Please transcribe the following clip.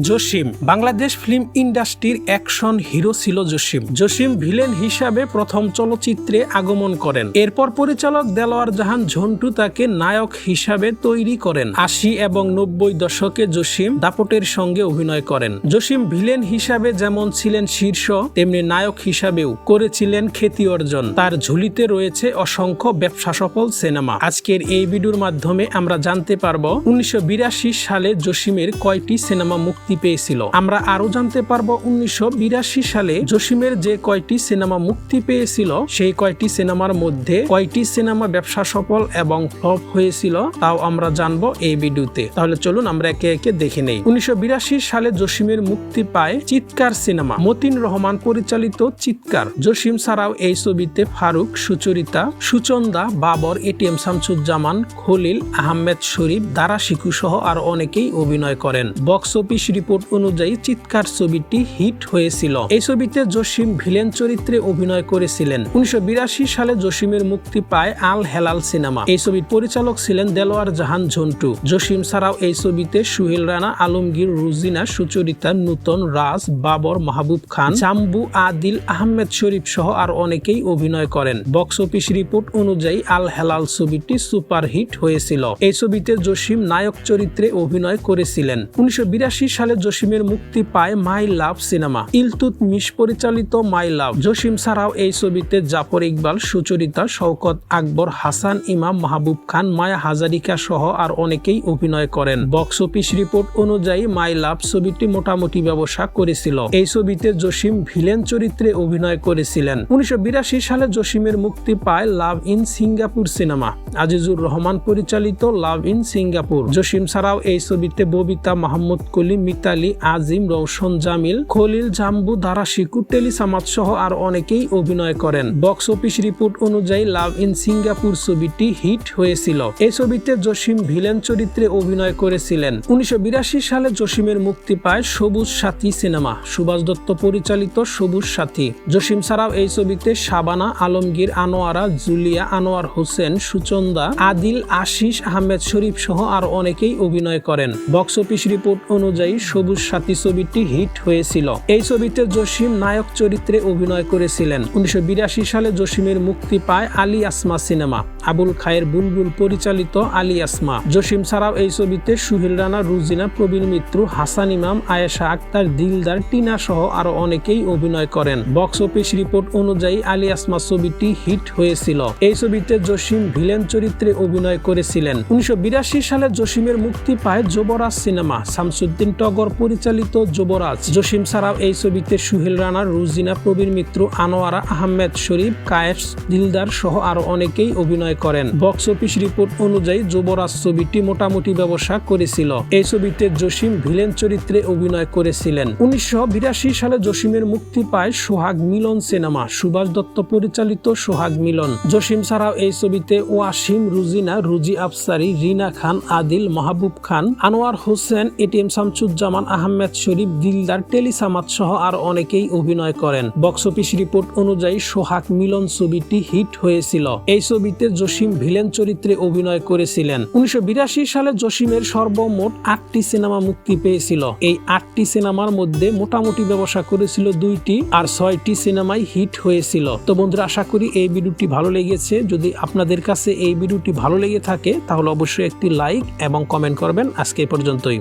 Jasim. Bangladesh film ইন্ডাস্ট্রির action hero ছিল Jasim. Jasim villain হিসাবে প্রথম চলচ্চিত্রে আগমন করেন। এরপর পরিচালক দেলোয়ার জাহান ঝন্টু তাকে নায়ক হিসাবে তৈরি করেন। আশি এবং নব্বই দশকে জসিম দাপটের সঙ্গে অভিনয় করেন। জসিম ভিলেন হিসাবে যেমন ছিলেন শীর্ষ, তেমনি নায়ক হিসাবেও করেছিলেন খ্যাতি অর্জন। তার ঝুলিতে রয়েছে অসংখ্য ব্যবসা সফল সিনেমা। আজকের এই ভিডিওর মাধ্যমে আমরা জানতে পারব, উনিশশো সালে জসিমের কয়টি সিনেমা মুক্তি পেয়েছিল। আমরা আরও জানতে পারব উনিশশো বিরাশি সালে জসিমের যে কয়টি সিনেমা মুক্তি পেয়েছিল, সেই কয়টি সিনেমার মধ্যে কয়টি সিনেমা ব্যবসা সফল এবং ফ্লপ হয়েছিল তাও আমরা জানব এই ভিডিওতে। তাহলে চলুন আমরা একে একে দেখে নেই। উনিশশো সালে জসিমের মুক্তি পায় চিৎকার সিনেমা। মতিন রহমান পরিচালিত চিৎকার। জসিম ছাড়াও এই ছবিতে ফারুক, সুচরিতা, সুচন্দা, বাবর এটিএম শামসুজ্জামান, খলিল আহমেদ শরীফ, দারা শিকু সহ আর অনেকেই অভিনয় করেন। বক্স অফিস রিপোর্ট অনুযায়ী চিৎকার ছবিটি হিট হয়েছিল। এই ছবিতে জসিম ভিলেন চরিত্রে অভিনয় করেছিলেন। উনিশশো সালে জসিমের মুক্তি পায় আল হেলাল সিনেমা। এই ছবির পরিচালক ছিলেন দেলোয়ার জাহান ঝন্টু। জসিম ছাড়াও এই ছবিতে সুহেল রানা, আলমগীর, রুজিনা, সুচরিতা, নূতন রাজ, বাবর, মাহবুব খান, জাম্বু, আদিল, আহমেদ শরীফ সহ আর অনেকেই অভিনয় করেন। বক্স অফিস রিপোর্ট অনুযায়ী আল হেলাল ছবিটি সুপারহিট হয়েছিল। এই ছবিতে জসিম নায়ক চরিত্রে অভিনয় করেছিলেন। উনিশশো বিরাশি সালে জসিমের মুক্তি পায় মাই লাভ সিনেমা। ইলতুত মিশ পরিচালিত মাই লাভ। জসিম ছাড়াও এই ছবিতে জাফর ইকবাল, সুচরিতা, শওকত আকবর, হাসান ইমাম, মাহবুব খান, মায়া হাজারিকা সহ আর অনেকেই অভিনয় করেন। বক্স অফিস রিপোর্ট অনুযায়ী মাই লাভ ছবিটি মোটামুটি ব্যবসা করেছিল। এই ছবিতে জসিম ভিলেন চরিত্রে অভিনয় করেছিলেন। উনিশশো বিরাশি সালে জসিমের মুক্তি পায় love in Singapore cinema. Azizur Rahman পরিচালিত লাভ ইন সিঙ্গাপুর। জসিম ছাড়াও এই ছবিতে ববিতা, মাহমুদ কলি মিতালি, আজিম রৌশন জামিল, খলিল, জাম্বু, দারা শিকু টেলিসামাত সহ আর অনেকেই অভিনয় করেন। বক্স অফিস রিপোর্ট অনুযায়ী লাভ ইন সিঙ্গাপুর ছবিটি হিট হয়েছিল। এই ছবিতে জসিম ভিলেন চরিত্রে অভিনয় করেছিলেন। উনিশশো বিরাশি সালে জসিমের মুক্তি পায় সবুজ সাথী সিনেমা। সুভাষ দত্ত পরিচালিত সবুজ সাথী। জসিম ছাড়াও এই ছবিতে শাবানা, আলমগীর আনোয়ারা, জুলিয়া আনোয়ার হোসেন, সুচন্দা, আদিল, আশিস আহমেদ শরীফ সহ আর অনেকেই অভিনয় করেন। বক্স অফিস রিপোর্ট অনুযায়ী সবুজ সাথী ছবিটি হিট হয়েছিল। এই ছবিতে জসিম নায়ক চরিত্রে অভিনয় করেছিলেন। উনিশশো সালে জসিমের মুক্তি পায় আলী আসমা সিনেমা। আবুল খায়ের বুলবুল পরিচালিত আলী আসমা। জসিম ছাড়াও এই ছবিতে সুহিল রানা, রুজিনা, প্রবীণ মিত্র, হাসান ইমাম, আয়েশা আক্তার, দিলদার, টিনা সহ আরও অনেকেই অভিনয় করেন। বক্স অফিস রিপোর্ট অনুযায়ী আলী আসমা ছবিটি হিট হয়েছিল। এই ছবিতে জসিম ভিলেন চরিত্রে অভিনয় করেছিলেন। উনিশশো বিরাশি সালে জসিমের মুক্তি পায় যুবরাজ সিনেমা। শামসুদ্দিন টগর পরিচালিত যুবরাজ জসিম ছাড়াও এই ছবিতে সুহেল রানা, রুজিনা প্রবীণ মিত্র, আনোয়ারা আহমেদ শরীফ, কায়েস, দিলদার সহ আরও অনেকেই অভিনয় করেন। বক্স অফিস রিপোর্ট অনুযায়ী যুবরাজ ছবিটি মোটামুটি ব্যবসা করেছিল। এই ছবিতে জসিম ভিলেন চরিত্রে অভিনয় করেছিলেন। উনিশশো বিরাশি সালে জসিমের মুক্তি পায় সোহাগ মিলন সিনেমা। সুভাষ দত্ত পরিচালিত সোহাগ মিলন। জসিম ছাড়াও এই ছবিতে ওয়াসিম, রুজিনা, রুজি আফসারি, রিনা খান, আদিল মাহবুব খান, আনোয়ার হোসেন এটিএম শামসুজ্জামান আহমেদ শরীফ, দিলদার টেলিসামাত সহ আর অনেকেই অভিনয় করেন। বক্স অফিস রিপোর্ট অনুযায়ী সোহাগ মিলন ছবিটি হিট হয়েছিল। এই ছবিতে জসিম ভিলেন চরিত্রে অভিনয় করেছিলেন। উনিশশো বিরাশি সালে জসিমের সর্বমোট আটটি সিনেমা মুক্তি পেয়েছিল। এই আটটি সিনেমার মধ্যে মোটামুটি ব্যবসা করেছিল দুইটি আর ছয়টি সিনেমায় হিট হয়েছিল। তো বন্ধুরা, আশা করি এই ভিডিওটি ভালো লেগেছে। যদি আপনাদের কাছে এই ভিডিওটি ভালো লেগে থাকে, তাহলে অবশ্যই একটি লাইক এবং কমেন্ট করবেন। আজকে পর্যন্তই।